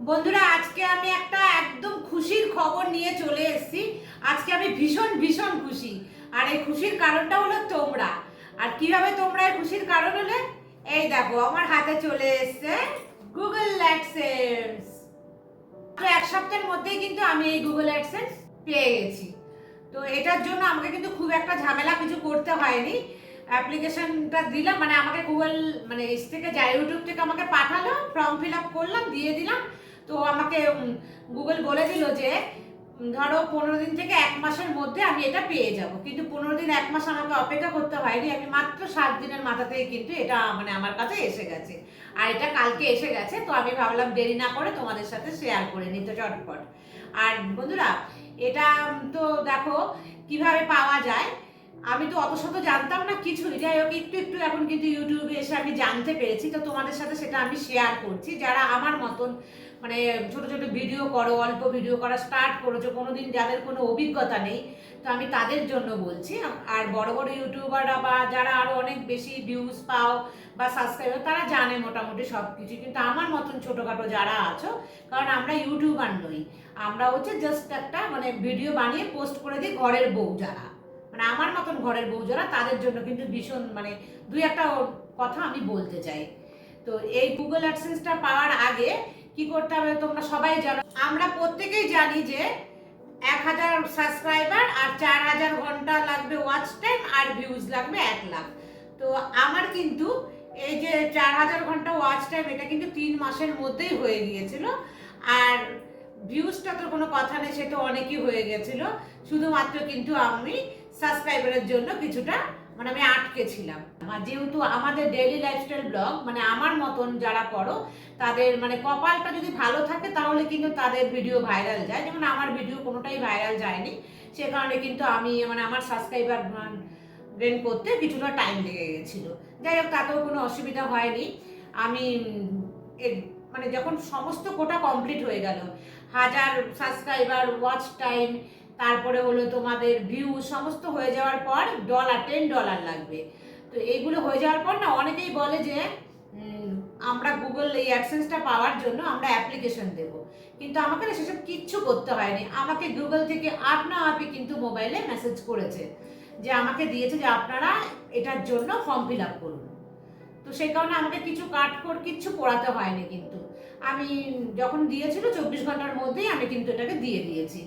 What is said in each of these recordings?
বন্ধুরা, আজকে আমি একটা একদম খুশির খবর নিয়ে চলে এসেছি। আজকে আমি ভীষণ ভীষণ খুশি। আর এই খুশির কারণটা হলো তোমরা। আর কীভাবে তোমরা এই খুশির কারণ হলে? এই দেখো, আমার হাতে চলে এসেছে গুগল অ্যাডসেন্স এক সপ্তাহের মধ্যেই কিন্তু আমি এই গুগল অ্যাডসেন্স পেয়ে গেছি। তো এটার জন্য আমাকে কিন্তু খুব একটা ঝামেলা কিছু করতে হয়নি। অ্যাপ্লিকেশনটা দিলাম মানে আমাকে গুগল মানে এস থেকে যায় ইউটিউব থেকে আমাকে পাঠালো, ফর্ম ফিল আপ করলাম, দিয়ে দিলাম। তো আমাকে গুগল বলে দিল যে ধরো পনেরো দিন থেকে এক মাসের মধ্যে আমি এটা পেয়ে যাব। কিন্তু পনেরো দিন, এক মাস আমাকে অপেক্ষা করতে হয়নি। আমি মাত্র সাত দিনের মাথা থেকে কিন্তু এটা মানে আমার কাছে এসে গেছে। আর এটা কালকে এসে গেছে, তো আমি ভাবলাম দেরি না করে তোমাদের সাথে শেয়ার করে নিতে চটপট। আর বন্ধুরা, এটা তো দেখো, কীভাবে পাওয়া যায়? আমি তো অত শত জানতাম না কিছুই যাই হোক, একটু একটু এখন কিন্তু ইউটিউবে এসে আমি জানতে পেরেছি। তো তোমাদের সাথে সেটা আমি শেয়ার করছি। যারা আমার মতন মানে ছোট ছোট ভিডিও করো, অল্প ভিডিও করা স্টার্ট করেছ, কোনোদিন যাদের কোনো অভিজ্ঞতা নেই, তো আমি তাদের জন্য বলছি। আর বড় বড় ইউটিউবাররা বা যারা আরও অনেক বেশি ভিউজ পাও বা সাবস্ক্রাইবার তারা জানে মোটামুটি সব কিছু কিন্তু আমার মতন ছোটোখাটো যারা আছো, কারণ আমরা ইউটিউবার নই। আমরা হচ্ছে জাস্ট একটা মানে ভিডিও বানিয়ে পোস্ট করে দিই ঘরের বউ যারা। মানে আমার মতন ঘরের বউ যারা তাদের জন্য কিন্তু ভীষণ মানে দুই একটা কথা আমি বলতে চাই। তো এই গুগল অ্যাডসেন্সটা পাওয়ার আগে কি করতে হবে তোমরা সবাই জানো, আমরা প্রত্যেকেই জানি যে এক হাজার সাবস্ক্রাইবার আর চার হাজার ঘণ্টা লাগবে ওয়াচ টাইম আর ভিউজ লাগবে এক লাখ। তো আমার কিন্তু এই যে চার হাজার ঘণ্টা ওয়াচ টাইম এটা কিন্তু তিন মাসের মধ্যেই হয়ে গিয়েছিল। আর ভিউজটা তো কোনো কথা নেই, সে তো অনেকই হয়ে গেছিল। শুধুমাত্র কিন্তু আমি সাবস্ক্রাইবারের জন্য কিছুটা মানে আমি আটকে ছিলাম। যেহেতু আমাদের ডেইলি লাইফস্টাইল ব্লগ মানে আমার মতন যারা করো, তাদের মানে কপালটা যদি ভালো থাকে, তাহলে কিন্তু তাদের ভিডিও ভাইরাল যায়। যেমন আমার ভিডিও কোনোটাই ভাইরাল যায়নি, সে কারণে কিন্তু আমি মানে আমার সাবস্ক্রাইবার গেন করতে কিছুটা টাইম লেগে গেছিল। যাই হোক, তাতেও কোনো অসুবিধা হয়নি। আমি মানে যখন সমস্ত কোটা কমপ্লিট হয়ে গেল, হাজার সাবস্ক্রাইবার ওয়াচ টাইম তারপরে হলো তোমাদের ভিউ সমস্ত হয়ে যাওয়ার পর ডলার টেন ডলার লাগবে। তো এইগুলো হয়ে যাওয়ার পর না অনেকেই বলে যে আমরা গুগল এই অ্যাডসেন্সটা পাওয়ার জন্য আমরা অ্যাপ্লিকেশন দেব। কিন্তু আমাকে না সেসব কিচ্ছু করতে হয়নি। আমাকে গুগল থেকে আপনা আপনি কিন্তু মোবাইলে মেসেজ করেছে যে, আমাকে দিয়েছে যে আপনারা এটার জন্য ফর্ম ফিল আপ করুন। তো সেই কারণে আমাকে কিছু কাট কর, কিচ্ছু পড়াতে হয়নি কিন্তু। আমি যখন দিয়েছিল চব্বিশ ঘণ্টার মধ্যেই আমি কিন্তু এটাকে দিয়ে দিয়েছি।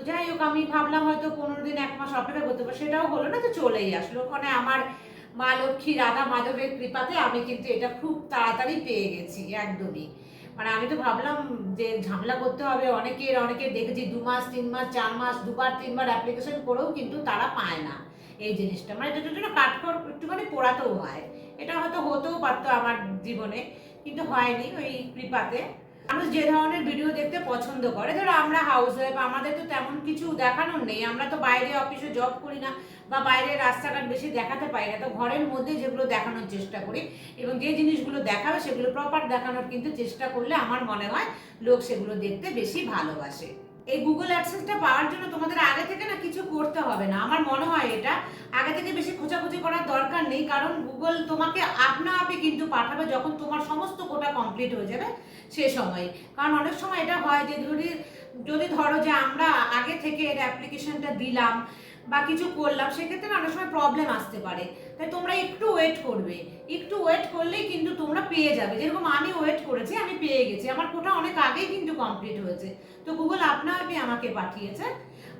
তো যাই হোক, আমি ভাবলাম হয়তো পনেরো দিন, এক মাস অপেক্ষা করতে পারব। সেটাও হলো না তো চলেই আসলো। ওখানে আমার মা লক্ষ্মী, রাধা মাধবের কৃপাতে আমি কিন্তু এটা খুব তাড়াতাড়ি পেয়ে গেছি, একদমই। মানে আমি তো ভাবলাম যে ঝামেলা করতে হবে, অনেকের, অনেকে দেখেছি দু মাস, তিন মাস, চার মাস, দুবার, তিনবার অ্যাপ্লিকেশন করেও কিন্তু তারা পায় না এই জিনিসটা। মানে এটার জন্য কাঠখড় একটুখানি পোড়াতেও হয়। এটা হয়তো হতেও পারতো আমার জীবনে, কিন্তু হয়নি ওই কৃপাতে। মানুষ যে ধরনের ভিডিও দেখতে পছন্দ করে, ধরো আমরা হাউস ওয়াইফ আমাদের তো তেমন কিছু দেখানোর নেই, আমরা তো বাইরে অফিসে জব করি না বা বাইরে রাস্তাঘাট বেশি দেখাতে পারি না, তো ঘরের মধ্যে যেগুলো দেখানোর চেষ্টা করি এবং যে জিনিসগুলো দেখাবে সেগুলো প্রপার দেখানোর কিন্তু চেষ্টা করলে আমার মনে হয় লোক সেগুলো দেখতে বেশি ভালোবাসে। এই গুগল অ্যাডসেন্সটা পাওয়ার জন্য তোমাদের আগে থেকে না কিছু করতে হবে না, আমার মনে হয় এটা। আগে থেকে বেশি খোঁজাখুঁজি করার দরকার নেই, কারণ গুগল তোমাকে আপনা আপনি কিন্তু পাঠাবে যখন তোমার সমস্ত কমপ্লিট হয়ে যাবে সে সময়। কারণ অনেক সময় এটা হয় যে যদি যদি ধরো যে আমরা আগে থেকে এর অ্যাপ্লিকেশনটা দিলাম বা কিছু করলাম, সেক্ষেত্রে অনেক সময় প্রবলেম আসতে পারে। তাই তোমরা একটু ওয়েট করবে। একটু ওয়েট করলেই কিন্তু তোমরা পেয়ে যাবে। যেরকম আমি ওয়েট করেছি, আমি পেয়ে গেছি। আমার কোটা অনেক আগেই কিন্তু কমপ্লিট হয়েছে। তো গুগল আপনা আপনি আমাকে পাঠিয়েছে।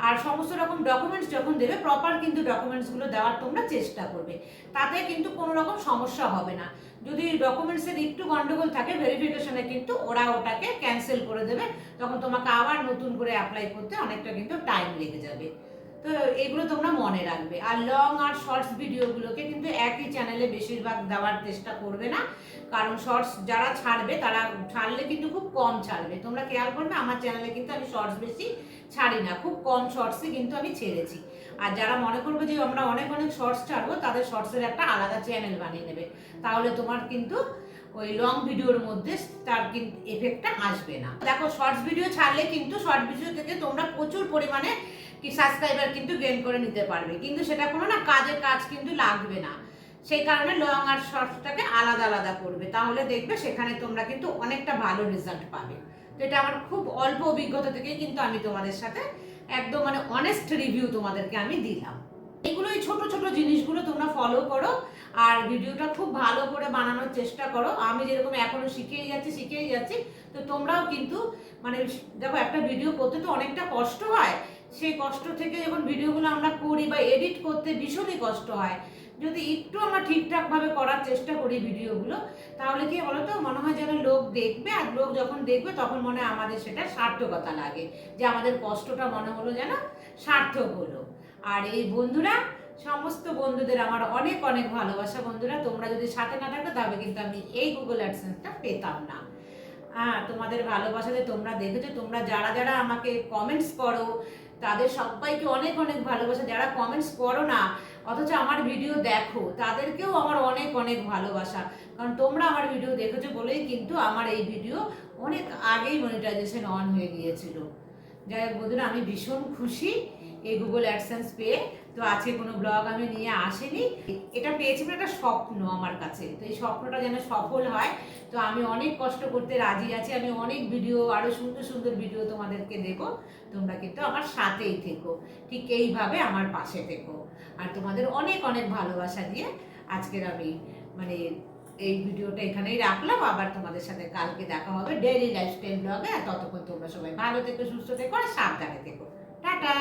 আর সমস্ত রকম ডকুমেন্টস যখন দেবে প্রপার কিন্তু ডকুমেন্টসগুলো দেওয়ার তোমরা চেষ্টা করবে। তাতে কিন্তু কোনো রকম সমস্যা হবে না। যদি ডকুমেন্টসের একটু গন্ডগোল থাকে ভেরিফিকেশনে কিন্তু ওরা ওটাকে ক্যান্সেল করে দেবে। তখন তোমাকে আবার নতুন করে অ্যাপ্লাই করতে অনেকটা কিন্তু টাইম লেগে যাবে। তো এগুলো তোমরা মনে রাখবে। আর লং আর শর্টস ভিডিওগুলোকে কিন্তু একই চ্যানেলে বেশিরভাগ দেওয়ার চেষ্টা করবে না। কারণ শর্টস যারা ছাড়বে, তারা ছাড়লে কিন্তু খুব কম ছাড়বে। তোমরা খেয়াল করবে, আমার চ্যানেলে কিন্তু আমি শর্টস বেশি ছাড়ি না। খুব কম শর্টসে কিন্তু আমি ছেড়েছি। আর যারা মনে করবে যে আমরা অনেক অনেক শর্টস ছাড়বো, তাদের শর্টসের একটা আলাদা চ্যানেল বানিয়ে নেবে। তাহলে তোমার কিন্তু ওই লং ভিডিওর মধ্যে তার কিন্তু এফেক্টটা আসবে না। দেখো শর্টস ভিডিও ছাড়লে কিন্তু শর্ট ভিডিও থেকে তোমরা প্রচুর পরিমাণে কি সাবস্ক্রাইবার কিন্তু গেন করে নিতে পারবে। কিন্তু সেটা কোনো না কাজের কাজ কিন্তু লাগবে না। সেই কারণে লং আর শর্টসটাকে আলাদা আলাদা করবে। তাহলে দেখবে সেখানে তোমরা কিন্তু অনেকটা ভালো রেজাল্ট পাবে। তো এটা আমার খুব অল্প অভিজ্ঞতা থেকেই কিন্তু আমি তোমাদের সাথে একদম মানে অনেস্ট রিভিউ তোমাদেরকে আমি দিলাম। এগুলো এই ছোট ছোট জিনিসগুলো তোমরা ফলো করো আর ভিডিওটা খুব ভালো করে বানানোর চেষ্টা করো। আমি যেরকম এখনও শিখেই যাচ্ছি শিখেই যাচ্ছি। তো তোমরাও কিন্তু মানে দেখো একটা ভিডিও করতে তো অনেকটা কষ্ট হয়। সেই কষ্ট থেকে যখন ভিডিওগুলো আমরা করি বা এডিট করতে ভীষণই কষ্ট হয়। যদি একটু আমরা ঠিকঠাকভাবে করার চেষ্টা করি ভিডিওগুলো, তাহলে কি বলতো? মনে হয় যেন লোক দেখবে আর লোক যখন দেখবে তখন মনে হয় আমাদের সেটা সার্থকতা লাগে। যে আমাদের কষ্টটা মনে হলো যেন সার্থক হলো। আর এই বন্ধুরা, সমস্ত বন্ধুদের আমার অনেক অনেক ভালোবাসা। বন্ধুরা, তোমরা যদি সাথে না থাকো তবে কিন্তু আমি এই গুগল অ্যাডসেন্সটা পেতাম না। হ্যাঁ তোমাদের ভালোবাসাতে তোমরা দেখেছ, তোমরা যারা যারা আমাকে কমেন্টস করো, তাদের সবাইকে অনেক অনেক ভালোবাসা। যারা কমেন্টস করো না, অথচ আমার ভিডিও দেখো, তাদেরকেও আমার অনেক অনেক ভালোবাসা। কারণ তোমরা আমার ভিডিও দেখেছ বলেই কিন্তু আমার এই ভিডিও অনেক আগেই মনিটাইজেশন অন হয়ে গিয়েছিল। যাই হোক বন্ধুরা, আমি ভীষণ খুশি এই গুগল অ্যাডসেন্স পেয়ে তো আজকে কোনো ব্লগ আমি নিয়ে আসিনি। এটা পেয়েছি একটা স্বপ্ন আমার কাছে। তো এই স্বপ্নটা যেন সফল হয় তো আমি অনেক কষ্ট করতে রাজি আছি, আমি অনেক ভিডিও আরও সুন্দর সুন্দর ভিডিও তোমাদেরকে দেবো। তোমরা কিন্তু আমার সাথেই থেকো, ঠিক এইভাবে আমার পাশে থেকো। আর তোমাদের অনেক অনেক ভালোবাসা দিয়ে আজকের আমি মানে এই ভিডিওটা এখানেই রাখলাম। আবার তোমাদের সাথে কালকে দেখা হবে ডেইলি লাইফস্টাইল ব্লগে আর ততক্ষণ তোমরা সবাই ভালো থেকো, সুস্থ থেকো আর সাবধানে থেকো। টাটা!